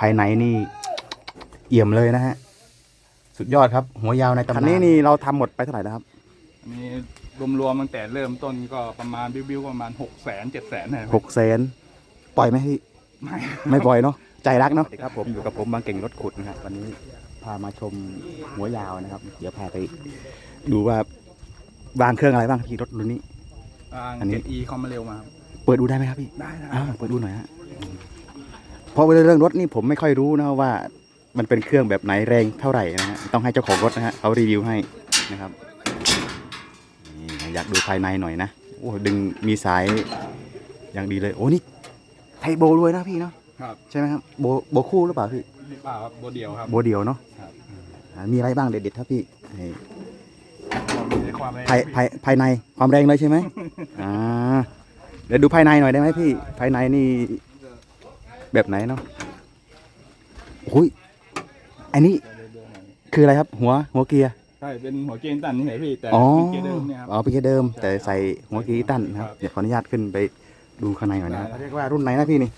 ภายในนี่ เอี่ยมเลยนะฮะ สุดยอดครับ หัวยาวในตำนานคันนี้นี่เราทำหมดไปเท่าไหร่แล้วครับอันนี้รวมๆตั้งแต่เริ่มต้นก็ประมาณบิวๆประมาณหกแสนเจ็ดแสนนะหกแสนปล่อยไหมพี่ ไม่ไม่ปล่อยเนาะใจรักเนาะครับผมอยู่กับผมบางเก่งรถขุดนะครับวันนี้พามาชมหัวยาวนะครับ เดี๋ยวพาไปดูว่าวางเครื่องอะไรบ้างพี่รถรุ่นนี้ อันนี้เจ็ดอีคอมมาเร็วมาครับเปิดดูได้ไหมครับพี่ ได้ได้อ่าเปิดดูหน่อยฮะอืม เพราะว่าเรื่องรถนี่ผมไม่ค่อยรู้นะว่ามันเป็นเครื่องแบบไหนแรงเท่าไหร่นะฮะต้องให้เจ้าของรถนะฮะเขารีวิวให้นะครับนี่อยากดูภายในหน่อยนะโอ้ดึงมีสายอย่างดีเลยโอ้นี่ไทยโบด้วยนะพี่เนาะครับใช่ไหมครับโบโบคู่หรือเปล่าพี่นี่เปล่าครับโบเดียวครับโบเดียวเนาะครับอ่ามีอะไรบ้างเด็ดๆครับพี่นี่มีความแรงภายภายภายในความแรงเลยใช่ไหมอ่าเดี๋ยวดูภายในหน่อยได้ไหมพี่ภายในนี่ แบบไหนเนาะโอ้ยอันนี้คืออะไรครับ หัวหัวเกียร์ใช่ เป็นหัวเกณฑ์ตันนี่ไหนพี่แต่อ๋อเป็นเกียร์เดิมเนี่ยครับอ๋อเป็นเกียร์เดิม แต่ใส่หัวเกียร์อีตันนะครับครับเดี๋ยวขออนุญาตขึ้นไปดูข้างในหน่อยนะได้เรียกว่ารุ่นไหนนะพี่นี่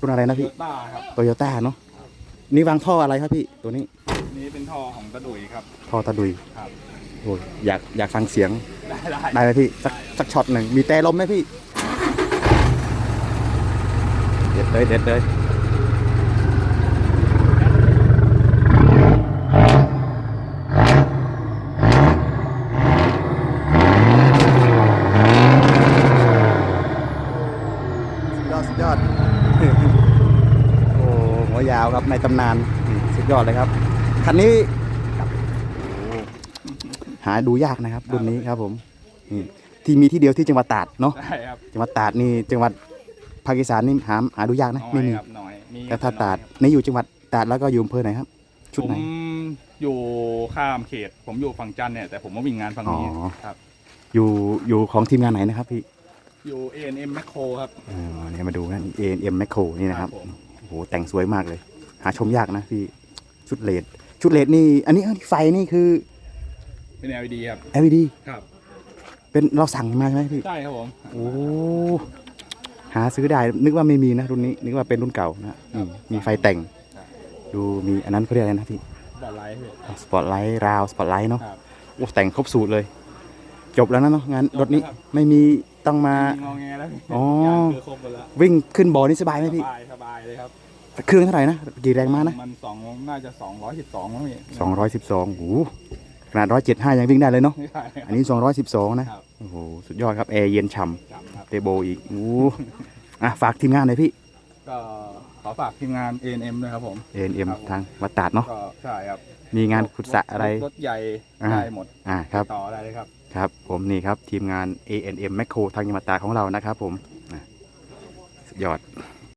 รุ่นอะไรนะพี่ต้าครับโตโยต้าเนาะนี่วางท่ออะไรครับพี่ตัวนี้นี่เป็นท่อของตะดุยครับท่อตะดุยครับโอ้ยอยากอยากฟังเสียงได้ได้ได้ไหมพี่สักสักช็อตหนึ่งมีแต่ลมไหมพี่ เด็ดเลยเด็ดเลยสุดยอดสุดยอด โอ้หัวยาวครับในตำนานอืมสุดยอดเลยครับ คันนี้โอ้หาดูยากนะครับรุ่นนี้ครับผมนี่ที่มีที่เดียวที่จังหวัดตราดเนาะได้ครับจังหวัดตราดนี่จังหวัดภา คอีสานนี่หาหาดูยากนะน้อไม่ยมีครับน้อยมีแต่ถ้าน้อยตราดนี่อยู่จังหวัดตราดแล้วก็อยู่อำเภอไหนครับ ชุดผมไหนอยู่ข้ามเขต ผมอยู่ฝั่งจันทร์เนี่ยแต่ผมมาวิ่งงานฝั่งนี้อ๋อ ครับ อยู่อยู่ของทีมงานไหนนะครับพี่อยู่ A&M Macro ครับอ่าเนี่ยมาดูนะ A&M Macro นี่นะครับผมโอ้โหแต่งสวยมากเลย หาชมยากนะพี่ชุดเลดชุดเลดนี่ อันนี้เอ้ยไฟนี่คือ เป็น LED ครับ LED ครับเป็นเราสั่งมาใช่ไหมพี่ ใช่ครับผมโอ้ หาซื้อได้นึกว่าไม่มีนะรุ่นนี้นึกว่าเป็นรุ่นเก่านะอืมมีไฟแต่ง ดูมีอันนั้นเขาเรียกอะไรนะพี่บอลไลท์พี่สปอตไลท์ราวสปอตไลท์เนาะครับ โอ้แต่งครบสูตรเลย จบแล้วนะเนาะงานรถนี้จบแล้วครับ ไม่มีต้องมางอแงแล้วพี่อ๋อยางคือครบหมดแล้ววิ่งขึ้นบ่อนี่สบายไหมสพี่ บายสบายเลยครับเครื่องเท่าไหร่นะกี่แรงม้านะมันสองน่าจะสองร้อยสิบสองมั้งพี่สองร้อยสิบสองโอ้โหขนาดร้อยเจ็ดห้ายังวิ่งได้เลยเนาะไม่ใช่คอัรับนนี้สองร้อยสิบสองนะครับ โอ้โหสุดยอดครับแอร์เย็นฉ่จำครับำ เทโบอีกโอ้โหอะฝากทีมงานหน่อยพี่ก็ขอฝากทีมงาน A&M ด้วยครับผม A&M ครับผมทางวัดตาดเนาะก็ใช่ครับมีงานขุดสระอะไรรถใหญ่อ่า ได้หมดอ่าครับ ต่อได้เลยครับ ครับผมนี่ครับทีมงาน A&M Macro ทางจังหวัดตากของเรานะครับผมอะสุดยอด